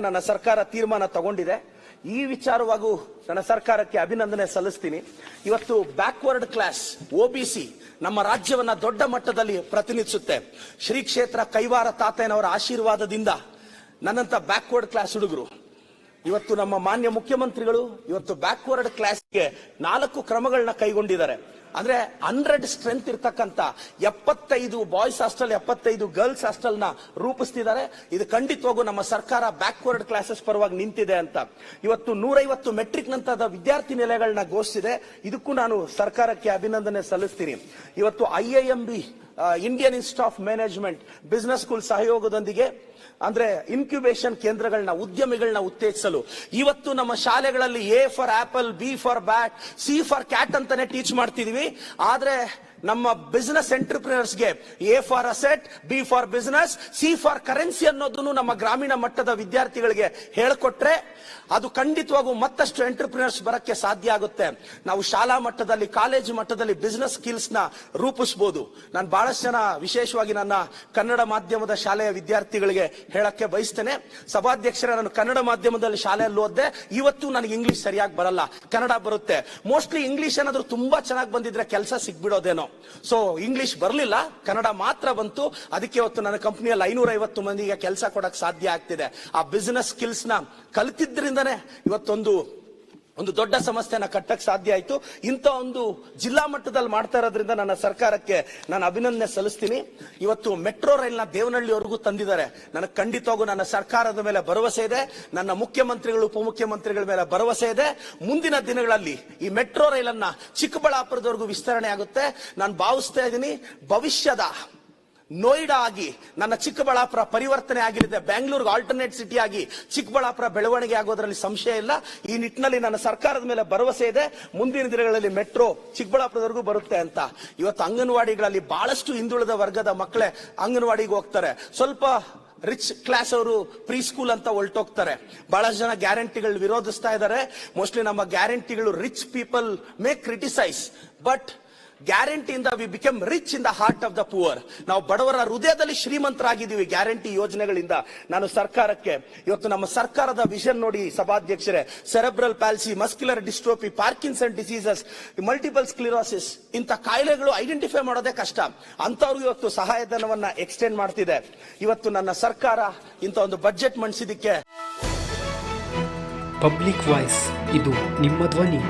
ನನ್ನ ಸರ್ಕಾರ ತೀರ್ಮಾನ ತಗೊಂಡಿದೆ. ಈ ವಿಚಾರವಾಗೂ ನನ್ನ ಸರ್ಕಾರಕ್ಕೆ ಅಭಿನಂದನೆ ಸಲ್ಲಿಸ್ತೀನಿ. ಇವತ್ತು ಬ್ಯಾಕ್ವರ್ಡ್ ಕ್ಲಾಸ್ ಒಬಿಸಿ ನಮ್ಮ ರಾಜ್ಯವನ್ನ ದೊಡ್ಡ ಮಟ್ಟದಲ್ಲಿ ಪ್ರತಿನಿಧಿಸುತ್ತೆ. ಶ್ರೀ ಕ್ಷೇತ್ರ ಕೈವಾರ ತಾತಯ್ಯನವರ ಆಶೀರ್ವಾದದಿಂದ ನನ್ನಂತ ಬ್ಯಾಕ್ವರ್ಡ್ ಕ್ಲಾಸ್ ಹುಡುಗರು ಇವತ್ತು ನಮ್ಮ ಮಾನ್ಯ ಮುಖ್ಯಮಂತ್ರಿಗಳು ಇವತ್ತು ಬ್ಯಾಕ್ವರ್ಡ್ ಕ್ಲಾಸ್ಗೆ ನಾಲ್ಕು ಕ್ರಮಗಳನ್ನ ಕೈಗೊಂಡಿದ್ದಾರೆ. ಅಂದ್ರೆ ಹಂಡ್ರೆಡ್ ಸ್ಟ್ರೆಂತ್ ಇರ್ತಕ್ಕಂತ ಎಪ್ಪತ್ತೈದು ಬಾಯ್ಸ್ ಹಾಸ್ಟೆಲ್ ಎಪ್ಪತ್ತೈದು ಗರ್ಲ್ಸ್ ಹಾಸ್ಟೆಲ್ನ ರೂಪಿಸ್ತಿದ್ದಾರೆ. ಇದು ಖಂಡಿತವಾಗೂ ನಮ್ಮ ಸರ್ಕಾರ ಬ್ಯಾಕ್ವರ್ಡ್ ಕ್ಲಾಸಸ್ ಪರವಾಗಿ ನಿಂತಿದೆ ಅಂತ. ಇವತ್ತು ನೂರೈವತ್ತು ಮೆಟ್ರಿಕ್ ನಂತರದ ವಿದ್ಯಾರ್ಥಿ ನಿಲಯಗಳನ್ನ ಘೋಷಿಸಿದೆ. ಇದಕ್ಕೂ ನಾನು ಸರ್ಕಾರಕ್ಕೆ ಅಭಿನಂದನೆ ಸಲ್ಲಿಸ್ತೀನಿ. ಇವತ್ತು I M B Indian institute of management business school ಸಹಯೋಗದೊಂದಿಗೆ, ಅಂದ್ರೆ ಇನ್ಕ್ಯುಬೇಷನ್ ಕೇಂದ್ರಗಳನ್ನ ಉದ್ಯಮಿಗಳನ್ನ ಉತ್ತೇಜಿಸಲು. ಇವತ್ತು ನಮ್ಮ ಶಾಲೆಗಳಲ್ಲಿ A for apple B for bat C for cat ಅಂತಾನೆ ಟೀಚ್ ಮಾಡ್ತಿದೀವಿ. ಆದ್ರೆ ನಮ್ಮ business ಎಂಟರ್ಪ್ರಿನರ್ಸ್ಗೆ A for asset B for business C for currency ಅನ್ನೋದನ್ನು ನಮ್ಮ ಗ್ರಾಮೀಣ ಮಟ್ಟದ ವಿದ್ಯಾರ್ಥಿಗಳಿಗೆ ಹೇಳಿಕೊಟ್ರೆ ಅದು ಖಂಡಿತವಾಗೂ ಮತ್ತಷ್ಟು ಎಂಟರ್ಪ್ರಿನರ್ಸ್ ಬರಕ್ಕೆ ಸಾಧ್ಯ ಆಗುತ್ತೆ. ನಾವು ಶಾಲಾ ಮಟ್ಟದಲ್ಲಿ ಕಾಲೇಜು ಮಟ್ಟದಲ್ಲಿ ಬಿಸ್ನೆಸ್ ಸ್ಕಿಲ್ಸ್ನ ರೂಪಿಸಬಹುದು ನಾನು ಬಹಳಷ್ಟು ಜನ ವಿಶೇಷವಾಗಿ ನನ್ನ ಕನ್ನಡ ಮಾಧ್ಯಮದ ಶಾಲೆಯ ವಿದ್ಯಾರ್ಥಿಗಳಿಗೆ ಹೇಳಕ್ಕೆ ಬಯಸ್ತೇನೆ. ಸಭಾಧ್ಯಕ್ಷರ, ನಾನು ಕನ್ನಡ ಮಾಧ್ಯಮದಲ್ಲಿ ಶಾಲೆಯಲ್ಲಿ ಓದ್ದೆ. ಇವತ್ತು ನನಗೆ ಇಂಗ್ಲಿಷ್ ಸರಿಯಾಗಿ ಬರಲ್ಲ. ಕನ್ನಡ ಬರುತ್ತೆ. ಮೋಸ್ಟ್ಲಿ ಇಂಗ್ಲಿಷ್ ಏನಾದ್ರು ತುಂಬಾ ಚೆನ್ನಾಗಿ ಬಂದಿದ್ರೆ ಕೆಲಸ ಸಿಗ್ಬಿಡೋದೇನೋ. ಸೊ ಇಂಗ್ಲಿಷ್ ಬರಲಿಲ್ಲ, ಕನ್ನಡ ಮಾತ್ರ ಬಂತು. ಅದಕ್ಕೆ ಇವತ್ತು ನನ್ನ ಕಂಪ್ನಿಯಲ್ಲಿ ಐನೂರ ಐವತ್ತು ಮಂದಿಗೆ ಕೆಲಸ ಕೊಡಕ್ ಸಾಧ್ಯ ಆಗ್ತಿದೆ. ಆ ಬಿಸಿನೆಸ್ ಸ್ಕಿಲ್ಸ್ನ ಕಲಿತಿದ್ರಿಂದನೇ ಇವತ್ತೊಂದು ಒಂದು ದೊಡ್ಡ ಸಮಸ್ಯೆನ ಕಟ್ಟಕ್ ಸಾಧ್ಯ ಆಯ್ತು. ಇಂಥ ಒಂದು ಜಿಲ್ಲಾ ಮಟ್ಟದಲ್ಲಿ ಮಾಡ್ತಾ ಇರೋದ್ರಿಂದ ನನ್ನ ಸರ್ಕಾರಕ್ಕೆ ನಾನು ಅಭಿನಂದನೆ ಸಲ್ಲಿಸ್ತೀನಿ. ಇವತ್ತು ಮೆಟ್ರೋ ರೈಲ್ನ ದೇವನಹಳ್ಳಿವರೆಗೂ ತಂದಿದ್ದಾರೆ. ನನಗೆ ಖಂಡಿತವಾಗೂ ನನ್ನ ಸರ್ಕಾರದ ಮೇಲೆ ಭರವಸೆ ಇದೆ. ನನ್ನ ಮುಖ್ಯಮಂತ್ರಿಗಳು, ಉಪಮುಖ್ಯಮಂತ್ರಿಗಳ ಮೇಲೆ ಭರವಸೆ ಇದೆ. ಮುಂದಿನ ದಿನಗಳಲ್ಲಿ ಈ ಮೆಟ್ರೋ ರೈಲನ್ನ ಚಿಕ್ಕಬಳ್ಳಾಪುರದವರೆಗೂ ವಿಸ್ತರಣೆ ಆಗುತ್ತೆ. ನಾನು ಭಾವಿಸ್ತಾ ಇದ್ದೀನಿ, ಭವಿಷ್ಯದ ನೋಯ್ಡಾ ಆಗಿ ನನ್ನ ಚಿಕ್ಕಬಳ್ಳಾಪುರ ಪರಿವರ್ತನೆ ಆಗಿರುತ್ತೆ. ಬ್ಯಾಂಗ್ಳೂರ್ಗೆ ಆಲ್ಟರ್ನೇಟ್ ಸಿಟಿ ಆಗಿ ಚಿಕ್ಕಬಳ್ಳಾಪುರ ಬೆಳವಣಿಗೆ ಆಗೋದ್ರಲ್ಲಿ ಸಂಶಯ ಇಲ್ಲ. ಈ ನಿಟ್ಟಿನಲ್ಲಿ ನನ್ನ ಸರ್ಕಾರದ ಮೇಲೆ ಭರವಸೆ ಇದೆ. ಮುಂದಿನ ದಿನಗಳಲ್ಲಿ ಮೆಟ್ರೋ ಚಿಕ್ಕಬಳ್ಳಾಪುರದವರೆಗೂ ಬರುತ್ತೆ ಅಂತ. ಇವತ್ತು ಅಂಗನವಾಡಿಗಳಲ್ಲಿ ಬಹಳಷ್ಟು ಹಿಂದುಳಿದ ವರ್ಗದ ಮಕ್ಕಳೇ ಅಂಗನವಾಡಿಗೆ ಹೋಗ್ತಾರೆ. ಸ್ವಲ್ಪ ರಿಚ್ ಕ್ಲಾಸ್ ಅವರು ಪ್ರೀ ಸ್ಕೂಲ್ ಅಂತ ಹೊಲ್ಟೋಗ್ತಾರೆ ಬಹಳಷ್ಟು ಜನ ಗ್ಯಾರಂಟಿಗಳು ವಿರೋಧಿಸ್ತಾ ಇದ್ದಾರೆ. ಮೋಸ್ಟ್ಲಿ ನಮ್ಮ ಗ್ಯಾರಂಟಿಗಳು rich people may criticise but ಗ್ಯಾರಂಟಿಯಿಂದ we become rich in the heart of the poor ನಾವು ಬಡವರ ಹೃದಯದಲ್ಲಿ ಶ್ರೀಮಂತರಾಗಿದ್ದೀವಿ, ಗ್ಯಾರಂಟಿ ಯೋಜನೆಗಳಿಂದ. ನಾನು ಸರ್ಕಾರಕ್ಕೆ, ಇವತ್ತು ನಮ್ಮ ಸರ್ಕಾರದ ವಿಷನ್ ನೋಡಿ ಸಭಾಧ್ಯಕ್ಷರೇ cerebral palsy muscular dystrophy Parkinson diseases multiple sclerosis ಇಂಥ ಕಾಯಿಲೆಗಳು ಐಡೆಂಟಿಫೈ ಮಾಡೋದೇ ಕಷ್ಟ. ಅಂಥವ್ರು ಇವತ್ತು ಸಹಾಯಧನವನ್ನ ಎಕ್ಸ್ಟೆಂಡ್ ಮಾಡ್ತಿದೆ. ಇವತ್ತು ನನ್ನ ಸರ್ಕಾರ ಇಂಥ ಒಂದು ಬಜೆಟ್ ಮಂಡಿಸಿದಕ್ಕೆ ಪಬ್ಲಿಕ್ ವಾಯ್ಸ್ ಇದು ನಿಮ್ಮ ಧ್ವನಿ.